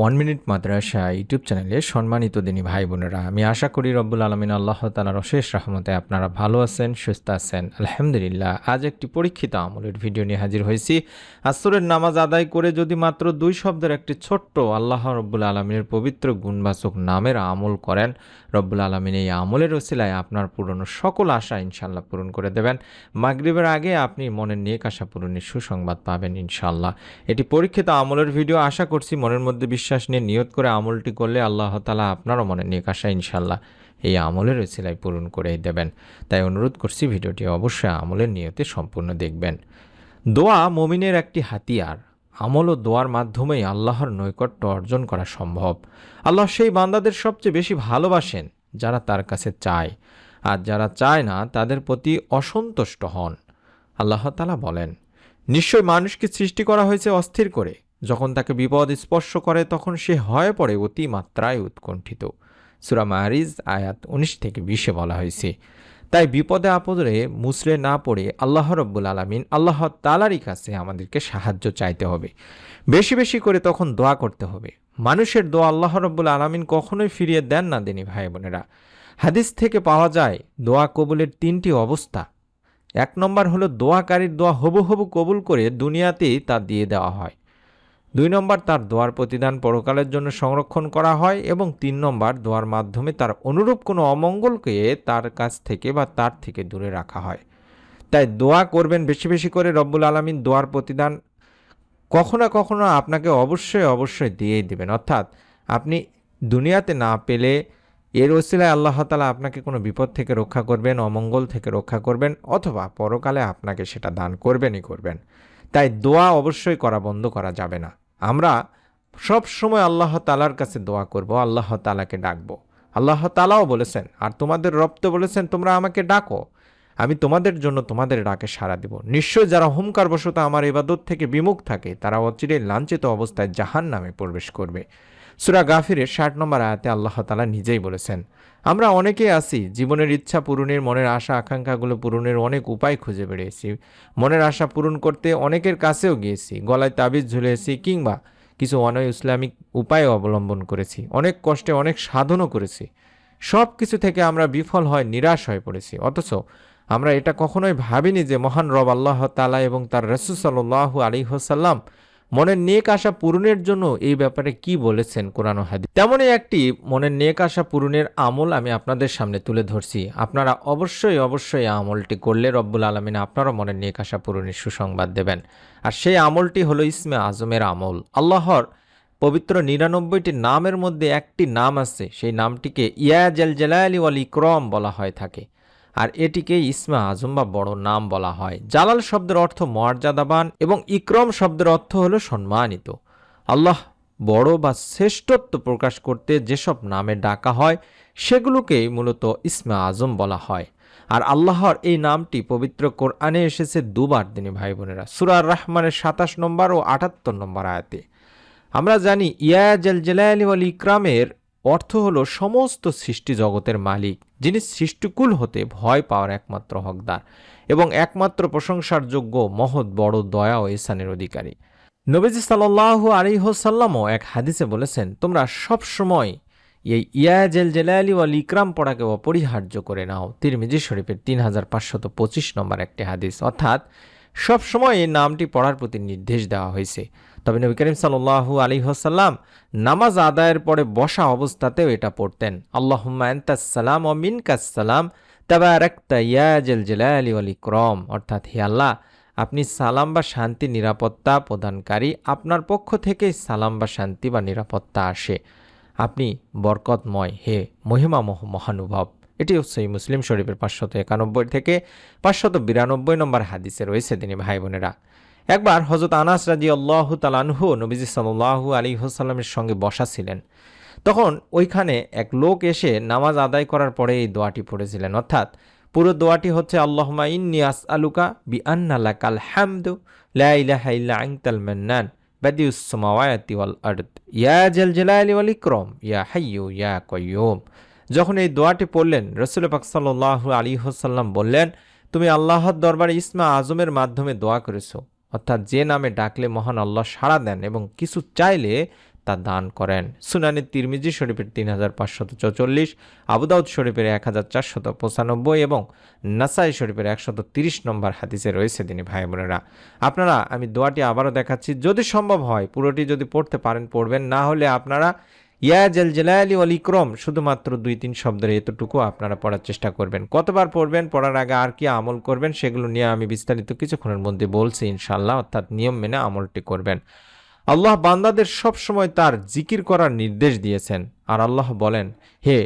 One minute মাদ্রাসা YouTube চ্যানেলে সম্মানিত দিনী ভাই বোনেরা আমি আশা করি রব্বুল আলমিন আল্লাহ তালার অশেষ রহমতে আপনারা ভালো আছেন, সুস্থ আছেন। আলহামদুলিল্লাহ, আজ একটি পরীক্ষিত আমলের ভিডিও নিয়ে হাজির হয়েছি। আসরের নামাজ আদায় করে যদি মাত্র দুই শব্দের একটি ছোট্ট আল্লাহ রব্বুল আলমিনের পবিত্র গুণবাচক নামের আমল করেন, রব্বুল আলমিন এই আমলের ওসিলায় আপনার পুরনো সকল আশা ইনশাল্লাহ পূরণ করে দেবেন। মাগরিবের আগে আপনি মনের নেক আশা পূরণের সুসংবাদ পাবেন ইনশাল্লাহ এটি পরীক্ষিত আমলের ভিডিও, আশা করছি মনের মধ্যে বিশ্বাস নিয়ে নিয়ত করে আমলটি করলে আল্লাহ তালা আপনারও মনে নেক কাশা ইনশাল্লাহ। এই আমলের ওসিলায় পূরণ করেই দেবেন। তাই অনুরোধ করছি ভিডিওটি অবশ্যই আমলের নিয়তে সম্পূর্ণ দেখবেন। দোয়া মমিনের একটি হাতিয়ার। আমল ও দোয়ার মাধ্যমেই আল্লাহর নৈকট্য অর্জন করা সম্ভব। আল্লাহ সেই বান্দাদের সবচেয়ে বেশি ভালোবাসেন, যারা তার কাছে চায়। আর যারা চায় না, তাদের প্রতি অসন্তুষ্ট হন। আল্লাহ তালা বলেন, নিশ্চয় মানুষকে সৃষ্টি করা হয়েছে অস্থির করে। যখন তাকে বিপদ স্পর্শ করে, তখন সে হয়ে পড়ে অতিমাত্রায় উৎকণ্ঠিত। সুরা মারিজ আয়াত উনিশ থেকে বিশে বলা হয়েছে, তাই বিপদে আপদে মুসলে না পড়ে আল্লাহ রব্বুল আলমিন আল্লাহ তালারই কাছে আমাদেরকে সাহায্য চাইতে হবে। বেশি বেশি করে তখন দোয়া করতে হবে। মানুষের দোয়া আল্লাহ রব্বুল আলমিন কখনোই ফিরিয়ে দেন না, দেনি ভাই বোনেরা। হাদিস থেকে পাওয়া যায়, দোয়া কবুলের তিনটি অবস্থা। এক নম্বর হলো, দোয়াকারীর দোয়া হবু হবু কবুল করে দুনিয়াতেই তা দিয়ে দেওয়া হয়। দুই নম্বর তার দোয়ার প্রতিদান পরকালের জন্য সংরক্ষণ করা হয় এবং তিন নম্বর দোয়ার মাধ্যমে তার অনুরূপ কোনো অমঙ্গলকে তার কাছ থেকে বা তার থেকে দূরে রাখা হয়। তাই দোয়া করবেন বেশি বেশি করে রব্বুল আলমিন দোয়ার প্রতিদান কখনো কখনো আপনাকে অবশ্যই অবশ্যই দিয়েই দেবেন। অর্থাৎ আপনি দুনিয়াতে না পেলে এর ওসিলায় আল্লাহ তালা আপনাকে কোনো বিপদ থেকে রক্ষা করবেন, অমঙ্গল থেকে রক্ষা করবেন অথবা পরকালে আপনাকে সেটা দান করবেনই করবেন। তাই দোয়া অবশ্যই করা বন্ধ করা যাবে না। আমরা সব সময় আল্লাহ তালার কাছে দোয়া করব, আল্লাহ তালাকে ডাকব। আল্লাহ তালাও বলেছেন, আর তোমাদের রপ্ত বলেছেন, তোমরা আমাকে ডাকো। আমি তোমাদের জন্য তোমাদের ডাকে সাড়া দিব। নিশ্চয় যারা হুমকার বশত আমার ইবাদত থেকে বিমুখ থাকে, তারা অচিরে লাঞ্ছিত অবস্থায় জাহান নামে প্রবেশ করবে। সুরা গাফিরের ষাট নম্বর আয়াতে আল্লাহ তালা নিজেই বলেছেন, আমরা অনেকেই আছি, জীবনের ইচ্ছা পূরণের, মনের আশা, আকাঙ্ক্ষাগুলো পূরণের অনেক উপায় খুঁজে বেড়িয়েছি। মনের আশা পূরণ করতে অনেকের কাছেও গিয়েছি, গলায় তাবিজ ঝুলিয়েছি কিংবা কিছু অনয় ইসলামিক উপায় অবলম্বন করেছি, অনেক কষ্টে অনেক সাধনও করেছি। সব কিছু থেকে আমরা বিফল হয় নিরাশ হয়ে পড়েছি। অথচ আমরা এটা কখনোই ভাবিনি যে মহান রব আল্লাহ তালা এবং তার রসুল সাল্লাহ আলী হোসাল্লাম মনের নেক আশা পূরণের জন্য এই ব্যাপারে কি বলেছেন কোরআন হাদিস? তেমনই একটি মনের নেক আশা পূরণের আমল আমি আপনাদের সামনে তুলে ধরছি। আপনারা অবশ্যই অবশ্যই আমলটি করলে রব্বুল আলমিন আপনারও মনের নেক আশা পূরণের সুসংবাদ দেবেন। আর সেই আমলটি হলো ইসমে আজমের আমল। আল্লাহর পবিত্র নিরানব্বইটি নামের মধ্যে একটি নাম আছে। সেই নামটিকে ইয়াজেল জেলায়ালি ওয়াল ইকরম বলা হয় থাকে। আর এটিকে ইসমা আজম বা বড় নাম বলা হয়। জালাল শব্দের অর্থ মর্যাদাবান এবং ইক্রম শব্দের অর্থ হলো সম্মানিত। আল্লাহ বড় বা শ্রেষ্ঠত্ব প্রকাশ করতে যেসব নামে ডাকা হয় সেগুলোকেই মূলত ইসমা আজম বলা হয়। আর আল্লাহর এই নামটি পবিত্র কোরআনে এসেছে দুবার দিনী ভাই বোনেরা সুরার রহমানের সাতাশ নম্বর ও আটাত্তর নম্বর আয়াতে। আমরা জানি ইয়াজেল জেলায়ালি ওয়াল ইকরামের অর্থ হলো সমস্ত সৃষ্টি জগতের মালিক, যিনি সৃষ্টিকুল হতে ভয় পাওয়ার একমাত্র হকদার এবং একমাত্র প্রশংসার যোগ্য মহৎ বড় দয়া ও ইসানের অধিকারী। নবীজি সাল্লাহ আলিহসাল্লামও এক হাদিসে বলেছেন, তোমরা সব সময় এই ইয়াজেল জেলায়ালি ওয়াল ইকরাম পড়াকে অপরিহার্য করে নাও। তিরমিজি শরীফের তিন হাজার পাঁচশত পঁচিশ নম্বর একটি হাদিস। অর্থাৎ সবসময় এই নামটি পড়ার প্রতি নির্দেশ দেওয়া হয়েছে। তবে নবী করিম সাল্লাহু আলী হাসাল্লাম নামাজ আদায়ের পরে বসা অবস্থাতেও এটা পড়তেন। আল্লাহুম্মা সালাম ও মিনকাসালাম তাবারাক্তা ইয়াজেল জেলায়ালি ওয়াল ইকরম। অর্থাৎ হে আল্লাহ, আপনি সালাম বা শান্তি, নিরাপত্তা প্রদানকারী, আপনার পক্ষ থেকেই সালাম বা শান্তি বা নিরাপত্তা আসে। আপনি বরকতময়, হে মহিমামহ মহানুভব। এটি হচ্ছে মুসলিম শরীফের পাঁচশত একানব্বই থেকে পাঁচশত বিরানব্বই নম্বর হাদিসে রয়েছে তিনি ভাই বোনেরা একবার হজরত আনাস রাজি আল্লাহ তালানহু নবীজি সাল্লাহু আলী হোসাল্লামের সঙ্গে বসা ছিলেন। তখন ওইখানে এক লোক এসে নামাজ আদায় করার পরে এই দোয়াটি পড়েছিলেন। অর্থাৎ পুরো দোয়াটি হচ্ছে আল্লাহমা ইন্নি আস আলুকা বি আন্নালা কাল হ্যামদু লাইলাহা মান্নান ইয়া জাল ইয়া ইয়া যখন এই দোয়াটি পড়লেন রসুল পাক সাল্লাল্লাহু আলী হোসাল্লাম বললেন, তুমি আল্লাহর দরবারে ইসমা আজমের মাধ্যমে দোয়া করেছ। অর্থাৎ যে নামে ডাকলে মহান আল্লাহ সাড়া দেন এবং কিছু চাইলে তা দান করেন। সুনানি তিরমিজি শরীফের তিন হাজার পাঁচশত চৌচল্লিশ, আবুদাউদ শরীফের এক হাজার চারশত পঁচানব্বই এবং নাসাই শরীফের একশত তিরিশ নম্বর হাদিসে রয়েছে তিনি ভাই বোনেরা আপনারা, আমি দোয়াটি আবারও দেখাচ্ছি, যদি সম্ভব হয়, পুরোটি যদি পড়তে পারেন, পড়বেন, না হলে আপনারা ইয়া জেল জেলায়ালি অল শুধুমাত্র দুই তিন শব্দের এতটুকু আপনারা পড়ার চেষ্টা করবেন। কতবার পড়বেন, পড়ার আগে আর কি আমল করবেন, সেগুলো নিয়ে আমি বিস্তারিত কিছুক্ষণের মধ্যে বলছি ইনশাল্লাহ অর্থাৎ নিয়ম মেনে আমলটি করবেন। আল্লাহ বান্দাদের সব সময় তার জিকির করার নির্দেশ দিয়েছেন। আর আল্লাহ বলেন, হে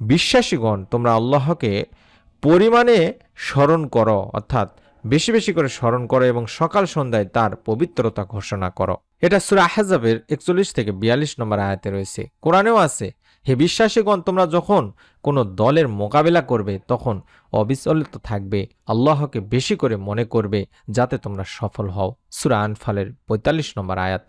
বিশ্বাসীগণ, তোমরা আল্লাহকে পরিমাণে স্মরণ করো, অর্থাৎ বেশি বেশি করে স্মরণ করো এবং সকাল সন্ধ্যায় তার পবিত্রতা ঘোষণা করো। এটা সুরা আহজাবের একচল্লিশ থেকে বিয়াল্লিশ নম্বর আয়াতে রয়েছে। কোরআনেও আছে, হে বিশ্বাসীগণ, তোমরা যখন কোনো দলের মোকাবেলা করবে, তখন অবিচলিত থাকবে, আল্লাহকে বেশি করে মনে করবে, যাতে তোমরা সফল হও। সুরা আনফালের পঁয়তাল্লিশ নম্বর আয়াত।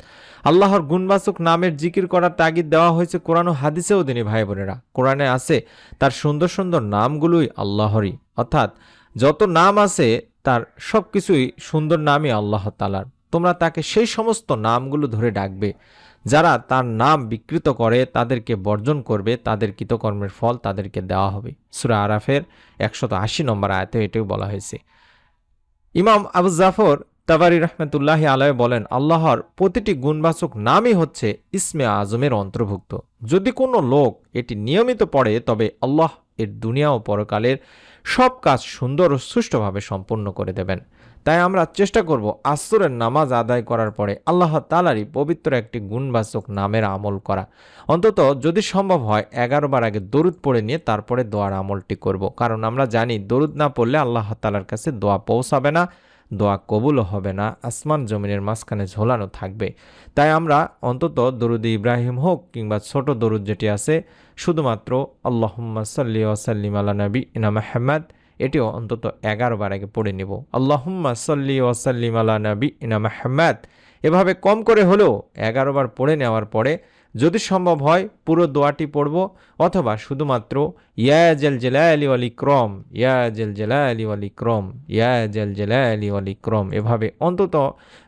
আল্লাহর গুণবাচক নামের জিকির করার তাগিদ দেওয়া হয়েছে কোরআন হাদিসেও দিনী ভাই বোনেরা কোরআনে আছে, তার সুন্দর সুন্দর নামগুলোই আল্লাহরই। অর্থাৎ যত নাম আছে, তার সব কিছুই সুন্দর নামই আল্লাহ তালার তোমরা তাকে সেই সমস্ত নামগুলো ধরে ডাকবে। যারা তার নাম বিকৃত করে, তাদেরকে বর্জন করবে, তাদের কৃতকর্মের ফল তাদেরকে দেওয়া হবে। সুরা আরাফের একশত আশি নম্বর আয়তে এটাও বলা হয়েছে। ইমাম আবু জাফর তাবারি রহমতুল্লাহ আলয় বলেন, আল্লাহর প্রতিটি গুণবাচক নামই হচ্ছে ইসমে আজমের অন্তর্ভুক্ত। যদি কোনো লোক এটি নিয়মিত পড়ে, তবে আল্লাহ এর দুনিয়া ও পরকালের সব কাজ সুন্দর ও সুষ্ঠুভাবে সম্পন্ন করে দেবেন। তাই আমরা চেষ্টা করব আসরের নামাজ আদায় করার পরে আল্লাহ তালারই পবিত্র একটি গুণবাচক নামের আমল করা। অন্তত যদি সম্ভব হয় এগারো বার আগে দরুদ পড়ে নিয়ে তারপরে দোয়ার আমলটি করব। কারণ আমরা জানি, দরুদ না পড়লে আল্লাহ তালার কাছে দোয়া পৌঁছাবে না, দোয়া কবুলও হবে না, আসমান জমিনের মাঝখানে ঝোলানো থাকবে। তাই আমরা অন্তত দরুদ ইব্রাহিম হোক কিংবা ছোট দরুদ যেটি আছে, শুধুমাত্র আল্লাহম্মা সাল্লি ওয়াসাল্লিম আলা নবী ইনা মাহমদ এটিও অন্তত এগারো বার আগে পড়ে নেব। আল্লাহম্মা সাল্লি ওয়াসাল্লিম আলা নবী ইনা মাহমাদ এভাবে কম করে হলেও এগারো বার পড়ে নেওয়ার পরে যদি সম্ভব হয় পুরো দোয়াটি পড়ব, অথবা শুধুমাত্র ইয়াজেল জেলা আলি আলী ক্রম ইয়াজেল জেলা আলি আলী ক্রম ইয়াজেল জেলা আলি আলী ক্রম এভাবে অন্তত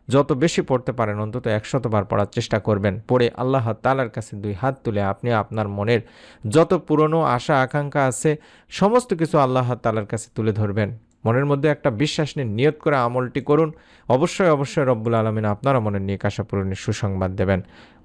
যত বেশি পড়তে পারেন, অন্তত একশতবার পড়ার চেষ্টা করবেন। পড়ে আল্লাহ তালার কাছে দুই হাত তুলে আপনি আপনার মনের যত পুরনো আশা, আকাঙ্ক্ষা আছে, সমস্ত কিছু আল্লাহ তালার কাছে তুলে ধরবেন। মনের মধ্যে একটা বিশ্বাস নিয়ে নিয়ত করে আমলটি করুন। অবশ্যই অবশ্যই রব্বুল আলমিন আপনারা মনের নিয়ে আশা পূরণের সুসংবাদ দেবেন।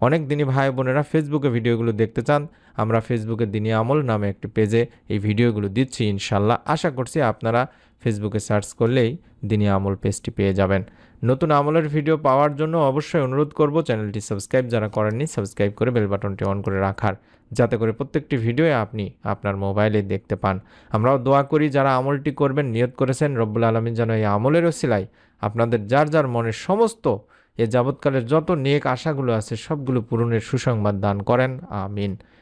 অনেক দিনই ভাই বোনেরা ফেসবুকে ভিডিওগুলো দেখতে চান। আমরা ফেসবুকে দিনই আমল নামে একটি পেজে এই ভিডিওগুলো দিচ্ছি, ইনশাল্লাহ। আশা করছি আপনারা ফেসবুকে সার্চ করলেই দিনই আমল পেজটি পেয়ে যাবেন। নতুন আমলের ভিডিও পাওয়ার জন্য অবশ্যই অনুরোধ করব, চ্যানেলটি সাবস্ক্রাইব যারা করেননি সাবস্ক্রাইব করে বেল বাটনটি অন করে রাখার। যাতে করে প্রত্যেকটি ভিডিও আপনি আপনার মোবাইলে দেখতে পান। আমরাও দোয়া করি, যারা আমলটি করবেন, নিয়ত করেছেন, রব্বুল আলমিন যেন এই আমলের ওসিলায় আপনাদের যার যার মনের সমস্ত এ যাবৎকালের যত নেক আশাগুলো আছে, সবগুলো পূরণের সুসংবাদ দান করেন। আমিন।